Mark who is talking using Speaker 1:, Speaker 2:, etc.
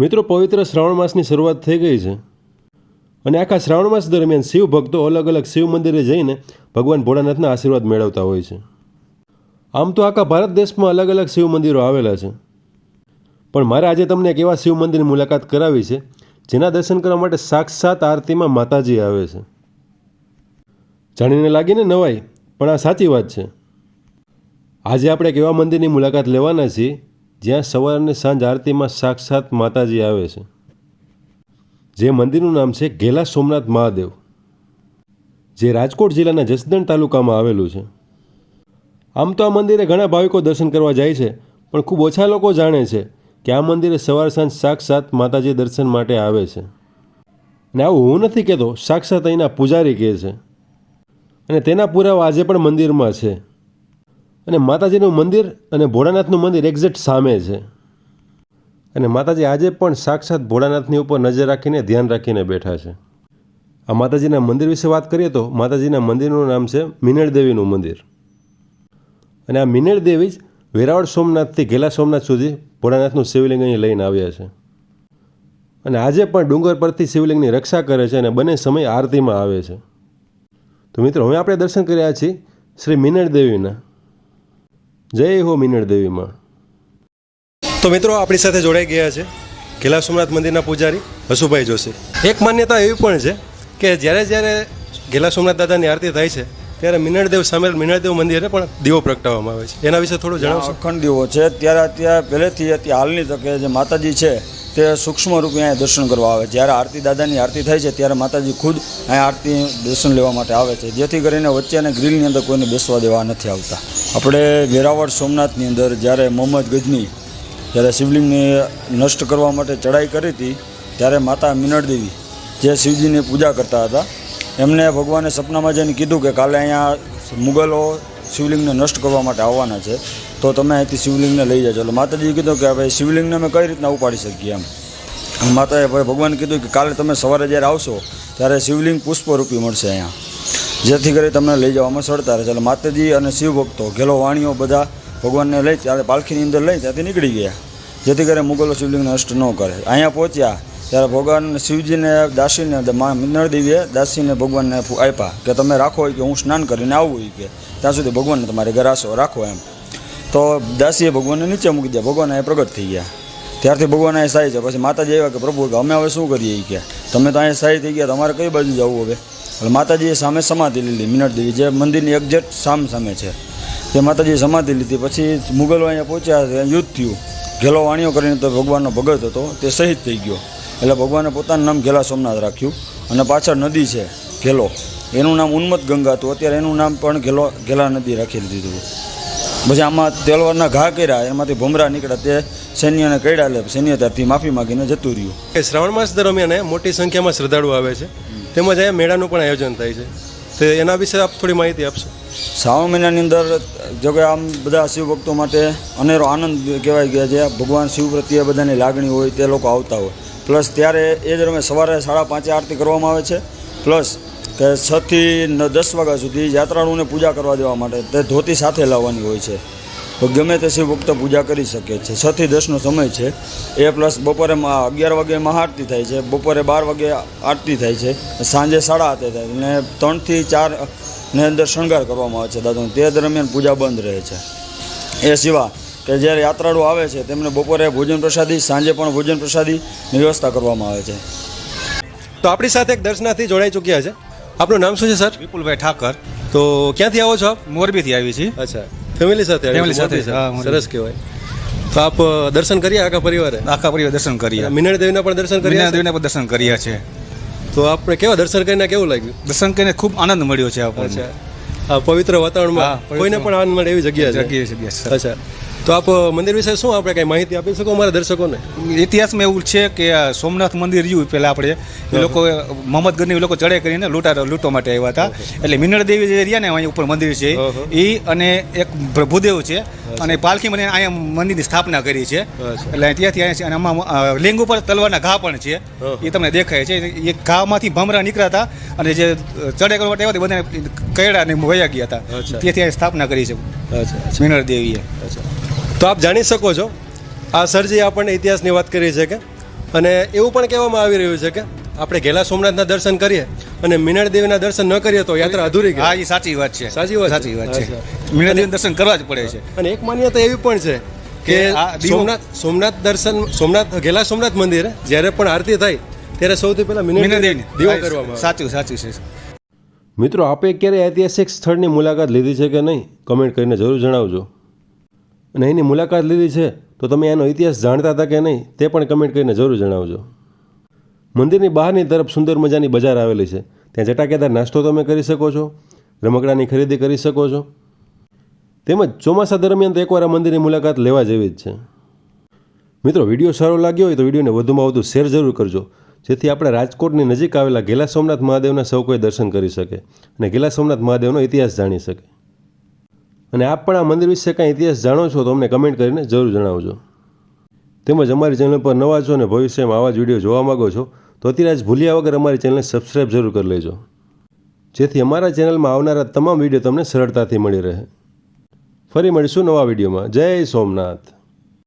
Speaker 1: મિત્રો, પવિત્ર શ્રાવણ માસની શરૂઆત થઈ ગઈ છે. અને આખા શ્રાવણ માસ દરમિયાન શિવ ભક્તો અલગ અલગ શિવ મંદિરે જઈને ભગવાન ભોળાનાથના આશીર્વાદ મેળવતા હોય છે. આમ તો આખા ભારત દેશમાં અલગ અલગ શિવ મંદિરો આવેલા છે. પણ મારે આજે તમને એક એવા શિવ મંદિરની મુલાકાત કરાવી છે, જેના દર્શન કરવા માટે સાક્ષાત આરતીમાં માતાજી આવે છે. જાણીને લાગીને નવાઈ, પણ આ સાચી વાત છે. આજે આપણે એક એવા મંદિરની મુલાકાત લેવાના છીએ જ્યાં સવાર અને સાંજ આરતીમાં સાક્ષાત માતાજી આવે છે. જે મંદિરનું નામ છે ઘેલા સોમનાથ મહાદેવ. જે રાજકોટ જિલ્લાના જસદણ તાલુકામાં આવેલું છે. આમ તો આ મંદિરે ઘણા ભાવિકો દર્શન કરવા જાય છે, પણ ખૂબ ઓછા લોકો જાણે છે કે આ મંદિરે સવાર સાંજ સાક્ષાત માતાજી દર્શન માટે આવે છે. અને આવું હું નથી કહેતો, સાક્ષાત અહીંના પૂજારી કહે છે. અને તેના પુરાવા આજે પણ મંદિરમાં છે. અને માતાજીનું મંદિર અને ભોળાનાથનું મંદિર એક્ઝેક્ટ સામે છે. અને માતાજી આજે પણ સાક્ષાત ભોળાનાથની ઉપર નજર રાખીને ધ્યાન રાખીને બેઠા છે. આ માતાજીના મંદિર વિશે વાત કરીએ તો માતાજીના મંદિરનું નામ છે મિનળ દેવીનું મંદિર. અને આ મિનળ દેવી જ વેરાવળ સોમનાથથી ઘેલા સોમનાથ સુધી ભોળાનાથનું શિવલિંગ અહીં લઈને આવ્યા છે. અને આજે પણ ડુંગર પરથી શિવલિંગની રક્ષા કરે છે અને બંને સમય આરતીમાં આવે છે. તો મિત્રો, હવે આપણે દર્શન કર્યા છીએ શ્રી મિનળ દેવીના. જય હો મિનળ દેવીમાં તો મિત્રો આપણી સાથે જોડાઈ ગયા છે ઘેલા સોમનાથ મંદિરના પૂજારી હસુભાઈ જોશી. એક માન્યતા એવી પણ છે કે જ્યારે જ્યારે ઘેલા સોમનાથ દાદાની આરતી થાય છે ત્યારે મિનળદેવ સામે મિનળદેવ મંદિરે પણ દીવો પ્રગટાવવામાં આવે છે. એના વિશે થોડું જણાવો
Speaker 2: અખંડ દીવો છે ત્યારે અત્યારે પહેલેથી અત્યારે હાલની તકે જે માતાજી છે તે સૂક્ષ્મ રૂપે અહીંયા દર્શન કરવા આવે. જ્યારે આરતી દાદાની આરતી થાય છે, ત્યારે માતાજી ખુદ અહીંયા આરતી દર્શન લેવા માટે આવે છે. જેથી કરીને વચ્ચે અને ગ્રીલની અંદર કોઈને બેસવા દેવા નથી આવતા. આપણે વેરાવળ સોમનાથની અંદર જ્યારે મોહમ્મદ ગજની જ્યારે શિવલિંગને નષ્ટ કરવા માટે ચડાઈ કરી હતી, ત્યારે માતા મિનળદેવી જે શિવજીની પૂજા કરતા હતા, એમને ભગવાને સપનામાં જઈને કીધું કે કાલે અહીંયા મુગલો શિવલિંગને નષ્ટ કરવા માટે આવવાના છે, તો તમે અહીંથી શિવલિંગને લઈ જાજો. એટલે માતાજીએ કીધું કે ભાઈ શિવલિંગને અમે કઈ રીતના ઉપાડી શકીએ એમ. માતાએ ભાઈ ભગવાન કીધું કે કાલે તમે સવારે જ્યારે આવશો, ત્યારે શિવલિંગ પુષ્પરૂપી મળશે અહીંયા. જેથી કરી તમને લઈ જવામાં સરળતા રહેશે. એટલે માતાજી અને શિવભક્તો, ઘેલો વાણીઓ બધા ભગવાનને લઈ, ત્યારે પાલખીની અંદર લઈ ત્યાંથી નીકળી ગયા. જેથી કરી મુગલો શિવલિંગને નષ્ટ ન કરે. અહીંયા પહોંચ્યા ત્યારે ભગવાન શિવજીને, દાસીને મા મિનળ દેવીએ દાસીને ભગવાનને આપ્યા કે તમે રાખો કે હું સ્નાન કરીને આવું કે ત્યાં સુધી ભગવાનને તમારે આસો રાખો એમ. તો દાસીએ ભગવાનને નીચે મૂકી દીધા. ભગવાન એ પ્રગટ થઈ ગયા. ત્યારથી ભગવાન અહીંયા સાહી છે. પછી માતાજી આવ્યા કે પ્રભુ કે અમે હવે શું કરીએ કે? તમે તો અહીંયા સાહી થઈ ગયા, તમારે કઈ બાજુ જવું હવે? એટલે માતાજીએ સામે સમાધિ લીધી મિનટ દેવી જે મંદિરની એક્ઝેક્ટ સામ સામે છે. તે માતાજીએ સમાધિ લીધી. પછી મુગલો અહીંયા પહોંચ્યા યુદ્ધ થયું. ઘેલો વાણીઓ કરીને તો ભગવાનનો ભગત હતો, તે શહીદ થઈ ગયો. એટલે ભગવાને પોતાનું નામ ઘેલા સોમનાથ રાખ્યું. અને પાછળ નદી છે ઘેલો. એનું નામ ઉન્મત ગંગા હતું. અત્યારે એનું નામ પણ ઘેલો ઘેલા નદી રાખી દીધું પછી આમાં તેલવારના ઘા કર્યા એમાંથી ભમરા નીકળ્યા. તે સૈન્યને કઈડા લે સૈન્ય ત્યારથી માફી માગીને જતું રહ્યું.
Speaker 1: એ શ્રાવણ માસ દરમિયાન મોટી સંખ્યામાં શ્રદ્ધાળુ આવે છે. તેમજ અહીંયા મેળાનું પણ આયોજન થાય છે. તો એના વિશે આપ થોડી માહિતી આપશો?
Speaker 2: શ્રાવણ મહિનાની અંદર જો કે આમ બધા શિવભક્તો માટે અનેરો આનંદ કહેવાય ગયા છે ભગવાન શિવ પ્રત્યે બધાની લાગણી હોય તે લોકો આવતા હોય. પ્લસ ત્યારે એ દરમિયાન સવારે સાડા પાંચે આરતી કરવામાં આવે છે. પ્લસ કે છથી દસ વાગ્યા સુધી યાત્રાળુઓને પૂજા કરવા દેવા માટે તે ધોતી સાથે લાવવાની હોય છે. તો ગમે તે શિવ ભક્ત પૂજા કરી શકે છે. છથી દસનો સમય છે. એ પ્લસ બપોરે અગિયાર વાગે મહાઆરતી થાય છે. બપોરે બાર વાગે આરતી થાય છે. સાંજે સાડા આઠે થાય અને ત્રણથી ચાર ને અંદર શણગાર કરવામાં આવે છે દાદાનો. તે દરમિયાન પૂજા બંધ રહે છે. એ સિવાય કે જ્યારે યાત્રાળુ આવે છે તેમને બપોરે ભોજન પ્રસાદી સાંજે પણ ભોજન પ્રસાદીની વ્યવસ્થા કરવામાં આવે છે.
Speaker 1: તો આપણી સાથે એક દર્શનાર્થી જોડાઈ ચૂક્યા છે. આપનું નામ શું છે સર?
Speaker 3: વિપુલભાઈ ઠાકર.
Speaker 1: તો ક્યાંથી આવો છો આપ?
Speaker 3: મોરબીથી આવી છીએ.
Speaker 1: અચ્છા. ફેમિલી સાથે ફેમિલી
Speaker 3: સાથે.
Speaker 1: સરસ કહેવાય. તો આપ દર્શન કર્યા આખા પરિવારે?
Speaker 3: આખા પરિવાર દર્શન કર્યા
Speaker 1: મિનળ દેવીના પણ દર્શન કર્યા છે?
Speaker 3: દેવીના પણ દર્શન કર્યા છે.
Speaker 1: તો આપણે કેવા દર્શન કરીને કેવું લાગ્યું?
Speaker 3: દર્શન કરીને ખૂબ આનંદ મળ્યો છે આપણને.
Speaker 1: અચ્છા. આ પવિત્ર વાતાવરણમાં કોઈને પણ આનંદ મળે એવી જગ્યા છે?
Speaker 3: જગ્યા છે.
Speaker 1: અચ્છા. તો આપ મંદિર વિશે શું આપણે કઈ માહિતી આપી શકો અમારા દર્શકોને?
Speaker 3: ઇતિહાસમાં એવું છે કે સોમનાથ મંદિર રહ્યું પહેલાં આપણે. એ લોકો મોહમ્મદ ગની લોકો ચડે કરીને લૂંટા લૂંટવા માટે આવ્યા હતા. એટલે મિનળ દેવી જે રહ્યા ને અહીંયા ઉપર મંદિર છે એ અને એક પ્રભુદેવ છે. અને પાલખી મને અહીંયા મંદિરની સ્થાપના કરી છે. એટલે ત્યાંથી અહીંયા છે અને આમાં લિંગ ઉપર તલવારના ઘા પણ છે. એ તમને દેખાય છે. એ ઘામાંથી ભમરા નીકળ્યા હતા અને જે ચડે કરવા માટે આવ્યા બધાને કયડા અને વયા ગયા હતા. ત્યાંથી અહીંયા સ્થાપના કરી છે મિનળ દેવીએ.
Speaker 1: અચ્છા. તો આપ જાણી શકો છો આ સરજી આપણને ઇતિહાસની વાત કરી છે કે
Speaker 4: અને એવું પણ કહેવામાં આવી રહ્યું છે કે આપણે ઘેલા સોમનાથના દર્શન કરીએ અને મીનળ દેવીના દર્શન ન કરીએ તો યાત્રા અધૂરી
Speaker 3: હા એ સાચી વાત છે.
Speaker 4: સાચી વાત
Speaker 3: સાચી વાત છે.
Speaker 4: મીનળ
Speaker 3: દેવી દર્શન કરવા જ પડે છે.
Speaker 4: અને એક માન્યતા એવી પણ છે કે સોમનાથ સોમનાથ દર્શન સોમનાથ ઘેલા સોમનાથ મંદિરે જ્યારે પણ આરતી થાય ત્યારે સૌથી પહેલા મીનળ
Speaker 3: દેવી
Speaker 4: દીવો કરવામાં
Speaker 3: સાચું સાચું છે.
Speaker 1: મિત્રો આપે ક્યારે ઐતિહાસિક સ્થળની મુલાકાત લીધી છે કે નહીં? કમેન્ટ કરીને જરૂર જણાવજો. અને એની મુલાકાત લીધી છે, તો તમે એનો ઇતિહાસ જાણતા હતા કે નહીં, તે પણ કમેન્ટ કરીને જરૂર જણાવજો. મંદિરની બહારની તરફ સુંદર મજાની બજાર આવેલી છે. ત્યાં જટાકેદાર નાસ્તો તમે કરી શકો છો, રમકડાની ખરીદી કરી શકો છો. તેમજ ચોમાસા દરમિયાન તો એકવાર મંદિરની મુલાકાત લેવા જેવી જ છે. મિત્રો, વીડિયો સારો લાગ્યો હોય તો વિડીયોને વધુમાં વધુ શેર જરૂર કરજો, જેથી આપણે રાજકોટની નજીક આવેલા ગેલા સોમનાથ મહાદેવના સૌ કોઈ દર્શન કરી શકે અને ગેલા સોમનાથ મહાદેવનો ઇતિહાસ જાણી શકે. અને આપ પણ આ મંદિર વિશે કાંઈ ઇતિહાસ જાણો છો તો અમને કમેન્ટ કરીને જરૂર જણાવજો. તેમજ અમારી ચેનલ પર નવા છો અને ભવિષ્યમાં આવા જ વીડિયો જોવા માગો છો, તો અત્યારે જ ભૂલ્યા વગર અમારી ચેનલને સબસ્ક્રાઈબ જરૂર કરી લેજો. જેથી અમારા ચેનલમાં આવનારા તમામ વીડિયો તમને સરળતાથી મળી રહે. ફરી મળીશું નવા વિડીયોમાં. જય સોમનાથ.